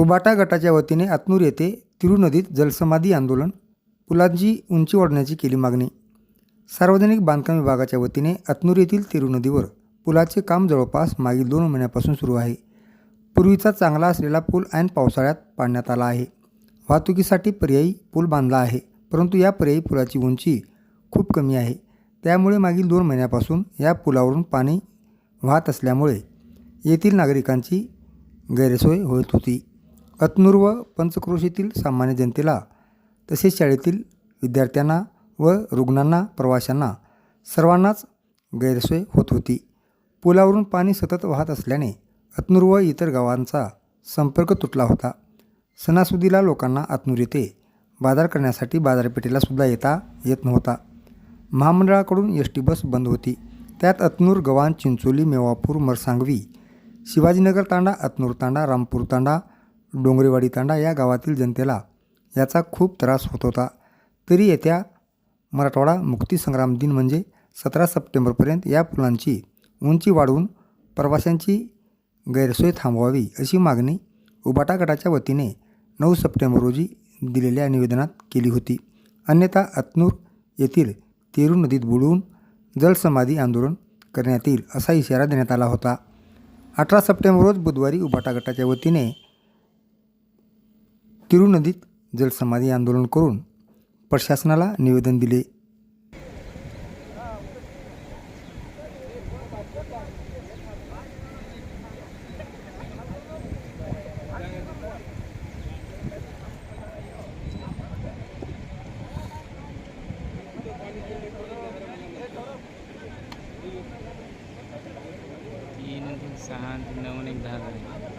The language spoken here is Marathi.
उबाटा गटाच्या वतीने आतनूर येथे तिरुनदीत जलसमाधी आंदोलन पुलांची उंची वाढवण्याची केली मागणी. सार्वजनिक बांधकाम विभागाच्या वतीने अतनूर येथील तिरुनदीवर पुलाचे काम जवळपास मागील दोन महिन्यापासून सुरू आहे. पूर्वीचा चांगला असलेला पूल ऐन पावसाळ्यात पाडण्यात आला आहे. वाहतुकीसाठी पर्यायी पूल बांधला आहे परंतु या पर्यायी पुलाची उंची खूप कमी आहे. त्यामुळे मागील दोन महिन्यापासून या पुलावरून पाणी वाहत असल्यामुळे येथील नागरिकांची गैरसोय होत होती. अतनूर व पंचक्रोशीतील सामान्य जनतेला तसेच शाळेतील विद्यार्थ्यांना व रुग्णांना प्रवाशांना सर्वांनाच गैरसोय होत होती. पुलावरून पाणी सतत वाहत असल्याने अतनूर व इतर गावांचा संपर्क तुटला होता. सणासुदीला लोकांना अतनूर येथे बाजार करण्यासाठी बाजारपेठेला सुद्धा येता येत नव्हता. महामंडळाकडून एस टी बस बंद होती. त्यात अतनूर गव्हाण चिंचोली मेवापूर मरसांगवी शिवाजीनगर तांडा अतनूर तांडा रामपूर तांडा डोंगरेवाडी तांडा या गावातील जनतेला याचा खूप त्रास होत होता. तरी येत्या मराठवाडा मुक्तीसंग्राम दिन म्हणजे सतरा सप्टेंबरपर्यंत या पुलांची उंची वाढवून प्रवाशांची गैरसोय थांबवावी अशी मागणी उबाटा गटाच्या वतीने नऊ सप्टेंबर रोजी दिलेल्या निवेदनात केली होती. अन्यथा अतनूर येथील तेरू नदीत बुडवून जलसमाधी आंदोलन करण्यात येईल असा इशारा देण्यात आला होता. अठरा सप्टेंबर रोज बुधवारी उबाटा गटाच्या वतीने तिरू नदीत जलसमाधी आंदोलन करून प्रशासनाला निवेदन दिले. सहा नऊ एक दहा